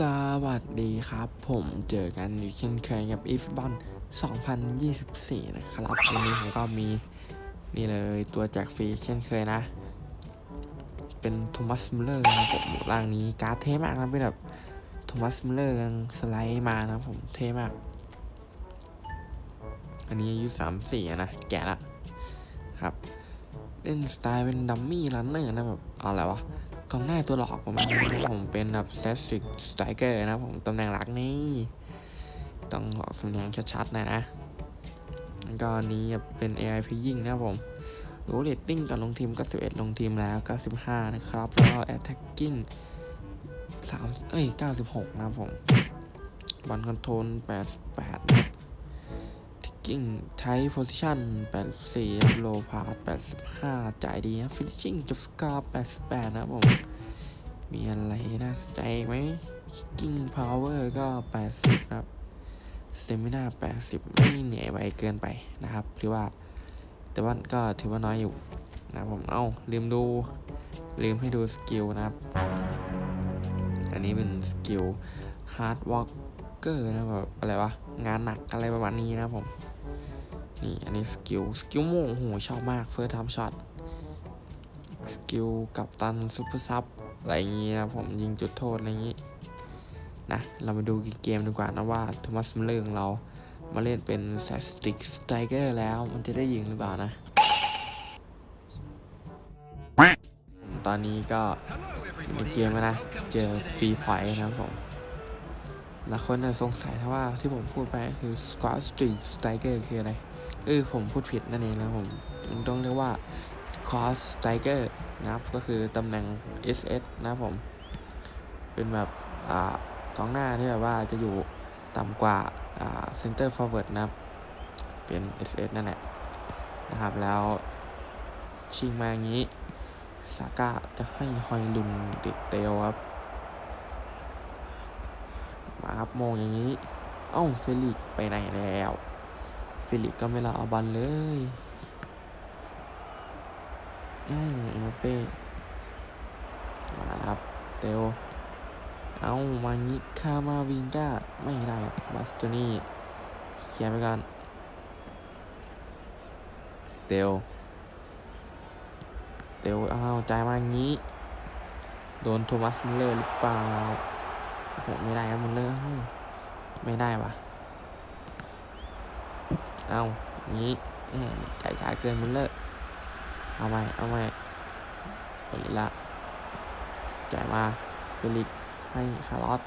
สวัสดีครับ ผมเจอกันอีกเช่นเคยกับอีฟบอล2024 นะครับ วันนี้ผมก็มี นี่เลยตัวแจกฟรีเช่นเคยนะ เป็นโทมัสมิลเลอร์นะครับผมร่างนี้การ์ดเท่มากนะเป็นแบบโทมัสมิลเลอร์สไลด์มานะผมเท่มาก อันนี้อายุ 34 นะ แก่ละครับ เล่นสไตล์เป็นดัมมี่รันเนอร์นะแบบเอาอะไรวะ กองหน้าตัวหลอกประมาณนี้นะผมเป็นแบบ static striker นะผมตำแหน่งหลักนี่ต้องออกสำเนียงชัดๆหนะนะแล้วก็อนนี้เป็น AI พยิ่งนะผมโรเ a ตติ้งตอนลงทีมก็11 ลงทีมแล้ว 95 นะครับ แล้ว attacking 3เอ้ย 96 นะผมบอลคอนโทรล88 นะครับ ticking tight position 84 low pass 85 จ่ายดีนะ finishing จบสกอร์88 นะผม มีอะไรน่าสนใจไหม kicking power ก็ 80 ครับ stamina 80 ไม่เหนื่อยไวเกินไปนะครับถือว่า แต่ว่าก็ถือว่าน้อยอยู่นะผม เอ้า ลืมดู ลืมให้ดูสกิลนะครับ อันนี้เป็นสกิล hard worker นะแบบอะไรวะ งานหนักอะไรประมาณนี้นะผม นี่อันนี้สกิล สกิลโม่งโหชอบมากเฟิร์สทำช็อต สกิลกับตันซุปเปอร์ซับอะไรอย่างงี้นะผมยิงจุดโทษอะไรอย่างงี้นะเรามาดูเกมดีกว่านะว่าโทมัสมิลเลอร์ของเรามาเล่นเป็นสติกสไตรเกอร์แล้วมันจะได้ยิงหรือเปล่านะ ตอนนี้ก็ในเกมนะ เจอฟรีพอยต์นะครับผมหลายคนน่ะสงสัยนะว่าที่ผมพูดไปคือ Squad Street Striker คืออะไร เออผมพูดผิดนั่นเองนะผมต้องเรียกว่า Squad Striker นะครับ ก็คือตำแหน่ง SS นะผม เป็นแบบอ่ากองหน้าที่แบบว่าจะอยู่ต่ำกว่าอ่า Center Forward นะครับ เป็น SS นั่นแหละนะครับ แล้วชิงมาอย่างนี้ซาก้าจะให้ฮอยลุนเด็ดเตลครับ มาครับโมงอย่างนี้ เอ้าเฟลิกไปไหนแล้ว ฟิลิกก็ไม่ละเอาบอลเลยอืมเอ็มเป้มาครับ เตลเอามางิคามาวินก้าไม่ได้ครับบาสโตนี่เคลียร์ไปก่อนเตลเตลอ้าวจ่ายมางี้ โดนโทมัสมุลเลอร์หรือเปล่าโอ้โหไม่ได้ครับมุลเลอร์ไม่ได้ปะ เอางนี้จ่ายช้าเกินมุลเลอร์เอาใหมเอาใหม่โอลิละจ่ายมาเฟลิกซ์ให้คาร์ลอส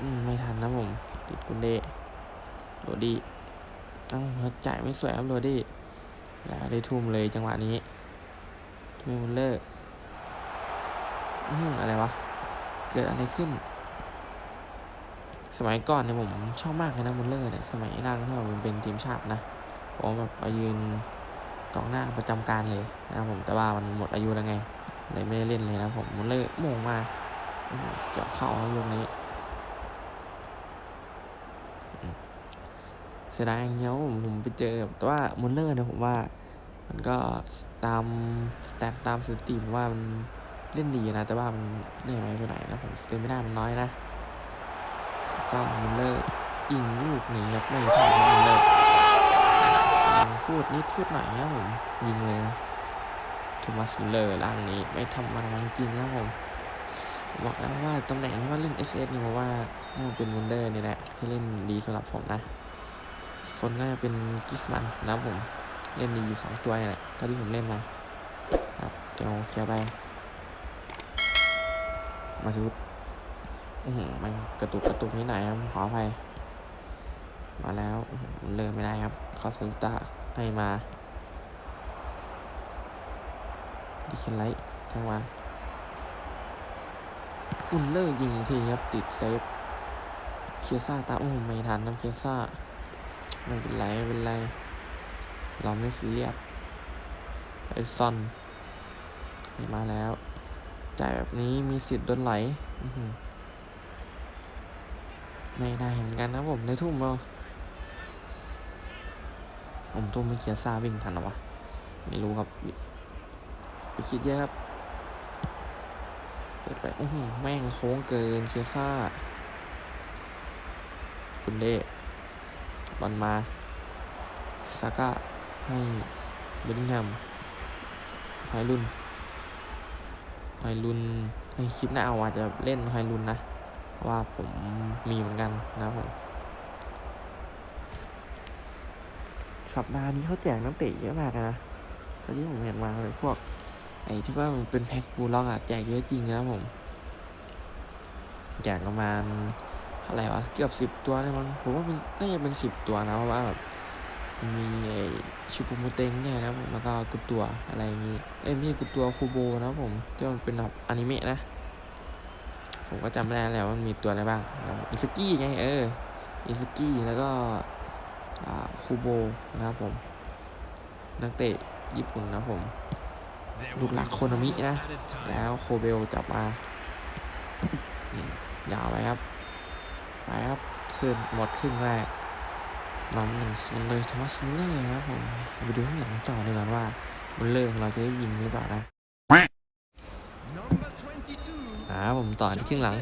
อืมไม่ทันนะผม ติดกุนเดโรดี้เอ้าแล้วจ่ายไม่สวยครับโรดี้แล้วได้ทุ่มเลยจังหวะนี้ทุ่มมุลเลอร์อืมอะไรวะ เกิดอะไรขึ้น สมัยก่อนเนี่ยผมชอบมากเลยนะมุลเลอร์เนี่ยสมัยนั่งที่แบบมันเป็นทีมชาตินะผมแบบมายืนกองหน้าประจำการเลยนะครับผมแต่ว่ามันหมดอายุแล้วไงเลยไม่ได้เล่นเลยนะผมมุลเลอร์โมงมาเกี่ยวเข้าแล้วลูกนี้เสียดายอย่างเงี้ยผมผมไปเจอแบบแต่ว่ามุลเลอร์เนี่ยผมว่ามันก็ตามสแตทตามสติผมว่ามันเล่นดีนะ แต่ว่ามันเหนื่อยไหมไปหน่อยนะผมสเตมิน่ามันน้อยนะ ก็มุลเลอร์ยิงลูกนี้ครับไม่พลาดนมุลเลอร์พูดนิดพูดหน่อยครับผมยิงเลยนะโทมัสมุลเลอร์ร่างนี้ไม่ธรรมดาจริงครับผมบอกแล้วว่าตำแหน่งที่ว่าเล่น SS นี่เพราะว่าน่าเป็นมุลเลอร์นี่แหละที่เล่นดีสำหรับผมนะ คนก็จะเป็นกิสมันนะผมเล่นดีอยู่สองตัวนี่แหละเท่าที่ผมเล่นมาครับเดี๋ยวเคลียร์ไปมาทุด มันกระตุกกระตุกนิดหน่อยครับ ขออภัย มาแล้วอื้อนเลิกไม่ได้ครับคอสลูตาให้มาดิเคนไลท์แทงมาอุ่นเลิกยิงทีครับ ติดเซฟ เคียซ่าตาโอ้ไม่ทันนะเคียซ่า ไม่เป็นไรไม่เป็นไร เราไม่ซีเรียสไอซอนมาแล้ว จ่ายแบบนี้มีสิทธิ์โดนไหลอื ไม่ได้เหมือนกันนะผมได้ทุ่มเอาผมทุ่มไม่เคียซ่าวิ่งทันหรอวะ ไม่รู้ครับ ไปคิดเยอะครับเปิดไปโอ้โหแม่งโค้งเกินเชซ่าคุณเดบอลมาซาก้าให้เบนนิงแฮมไฮรุนไฮรุนในคลิปหน้าอาอาจจะเล่นไฮรุนนะ ว่าผมมีเหมือนกันนะผมสัปดาห์นี้เขาแจกนักเตะเยอะมากนะตอนที่ผมเห็นมาเลยพวก ไอ้ที่ว่ามันเป็นแพ็คบูลล็อกอะแจกเยอะจริงนะผม แจกประมาณเท่าไหร่วะ เกือบสิบตัวเลยมั้ง ผมว่ามันน่าจะเป็นสิบตัวนะเพราะว่าแบบมีไอ้ชูปูมูเต็งเนี่ยนะผมแล้วก็กุตัวอะไรอย่างงี้ เอ้ยไม่ใช่กุตัวคูโบนะผมที่มันเป็นแบบอนิเมะนะ ผมก็จำไม่ได้แล้วว่ามันมีตัวอะไรบ้างอิซุกี้ไงเอออิซุกี้แล้วก็คูโบนะครับผม นักเตะญี่ปุ่นนะผมลูกหลักโคนามินะ แล้วโคเบลจับมายาวไปครับ ไปครับขึ้นหมดครึ่งแรกนำหนึ่งศูนย์เลยทอมัสมิเลอร์ครับผม ไปดูข้างหลังต่อดีกว่าว่า มันเลิกเราจะได้ยิงหรือเปล่านะ อ่าผมต่อที่ครึ่งหลัง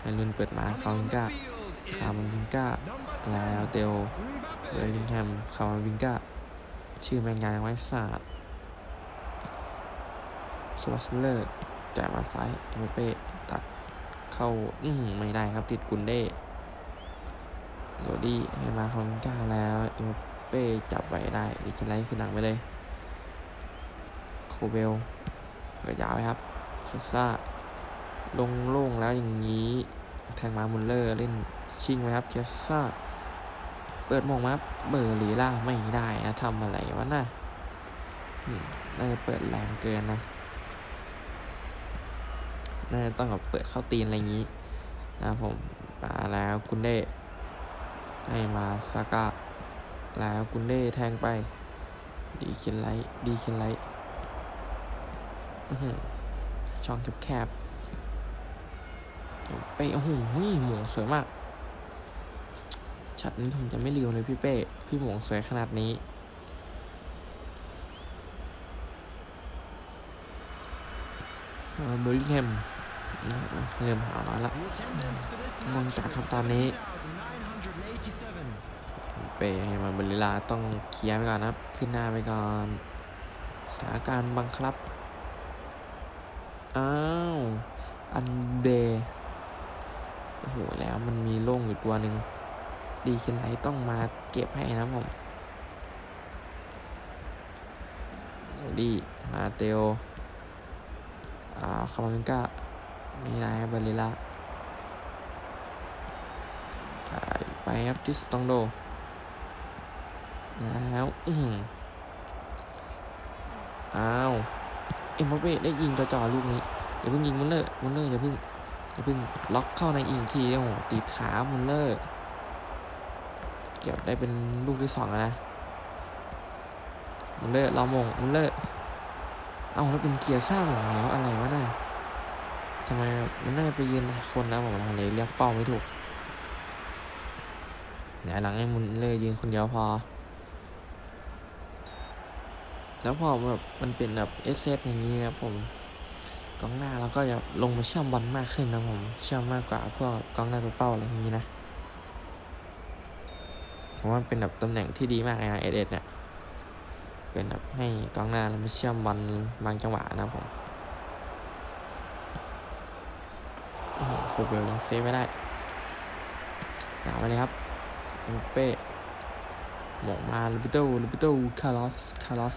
ไอรุนเปิดมาคาร์มิงก้าคาร์มิงก้าแล้วเดลเบอร์ลิงแฮมคาร์มิงก้าชื่อแมงงานไว้ศาสตร์สวัสดิ์เลอร์จ่ายมาซ้ายเอ็มเป้ตัดเข้าอืมไม่ได้ครับติดกุนเด้โรดี้ให้มาคอมก้าแล้วเอ็มเป้จับไว้ได้ดิจิไลท์ขึ้นหลังไปเลยโคเบลเปิดยาวไว้ครับเคซ่า ลงโล่งแล้วอย่างนี้ แทงมามุลเลอร์เล่นชิงไว้ครับเคซ่า เปิดมองมาเบอร์ลีล่าไม่ได้นะทำอะไรวะน่ะน่าจะเปิดแรงเกินนะ น่าจะต้องแบบเปิดเข้าตีนอะไรอย่างนี้ นะผมมาแล้วกุนเด้ให้มาซาก้าแล้วกุนเด้แทงไป ดีเคนไลท์ดีเคนไลท์ช่องแคบ ไปโอ้โหหมงสวยมากชัดนี้ผมจะไม่ลืมเลยพี่เป้ พี่หมงสวยขนาดนี้ เบอร์ลิงแฮมเริ่มหาร้อนละงงจัดครับตอนนี้ เปย์ให้มาเบอร์ลิลาต้องเคลียร์ไปก่อนนะครับ ขึ้นหน้าไปก่อนสถานการณ์บังคับ อ้าว อันเบ โอ้โหแล้วมันมีโล่งอยู่ตัวหนึ่งดีเคนไลต้องมาเก็บให้นะผมดีมาเตโออ่าคามาเมนกาไม่ได้ครับเบลลิล่าไปไปครับทิสตองโด แล้วอืมอ้าว เอ็มบัปเป้ได้ยิงกระจอลูกนี้อย่าเพิ่งยิงมุลเลอมุลเลอร์อย่าเพิ่ง เพิ่งล็อกเข้าในอีกทีโอ้โหตีขามุลเลอร์เก็บได้เป็นลูกที่สองแล้วนะมุลเลอร์เรามงมุลเลอร์เอาแล้วเป็นเกียร์ซ่าหมดแล้วอะไรวะน่ะทำไมมันน่าจะไปยืนหลายคนนะผมลังเลยเรียกเป้าไม่ถูกเดี๋ยวหลังให้มุนเลยยืนคนเดียวพอ แล้วพอแบบมันเป็นแบบเอสเซอย่างนี้นะผม กองหน้าเราก็จะลงมาเชื่อมบอลมากขึ้นนะผม เชื่อมมากกว่าพวกกองหน้าตัวเป้าอะไรอย่างนี้นะ ผมว่าเป็นแบบตำแหน่งที่ดีมากเลยนะเอเอเนี่ย เป็นแบบให้กองหน้าเรามาเชื่อมบอลบางจังหวะนะผมอื้อหือโคเบลยังเซฟไม่ได้ยาวไปเลยครับเอ็มเป้หมงมาลูบิโตลูบิโตคาร์ลอสคาร์ลอส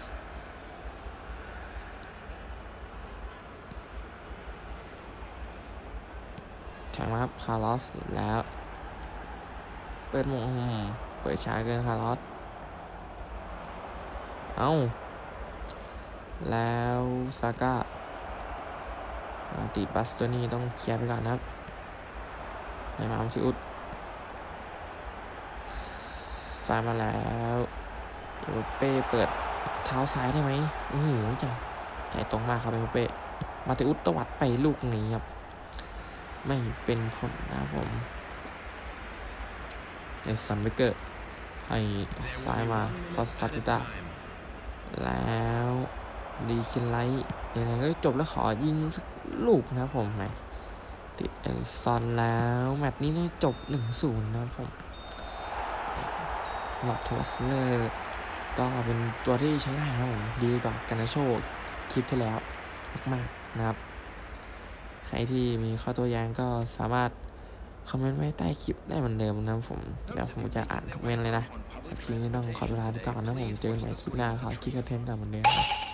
แทงมาครับคาร์ลอสแล้ว เปิดหมงเปิดช้าเกินคาร์ลอส เอาแล้วซาก้าติดบัสตัวนี้ต้องเคลียร์ไปก่อนนะครับให้มาที่อุดซ้ายมาแล้วเดี๋ยวเป้เปิดเท้าซ้ายได้ไหมโอ้โหใจใจตรงมากครับเอเป้มาติอุดตวัดไปลูกนี้ครับ ไม่เป็นผลนะครับผมเอสันเบเกอร์ให้ซ้ายมาคอสซัตด้าแล้วดีคินไลท์ยังไงก็จบแล้วขอยิงสักลูกนะครับผมแหมติดเอลซอนแล้ว แมตช์นี้นี่ยจบ 1-0 นะครับผมหลอดทัวสเลอร์ก็เป็นตัวที่ใช้ได้นะผมดีกว่ากันนาโชคลิปที่แล้วมากๆนะครับ ใครที่มีข้อตัวแย้งก็สามารถคอมเมนต์ไว้ใต้คลิปได้เหมือนเดิมนะผมเดี๋ยวผมจะอ่านทุกเมนต์เลยนะคลิปนี้ต้องขอเวลาไปก่อนนะผมเจอกันใหม่คลิปหน้าขอคลิปคอนเทนกันเหมือนเดิมครับ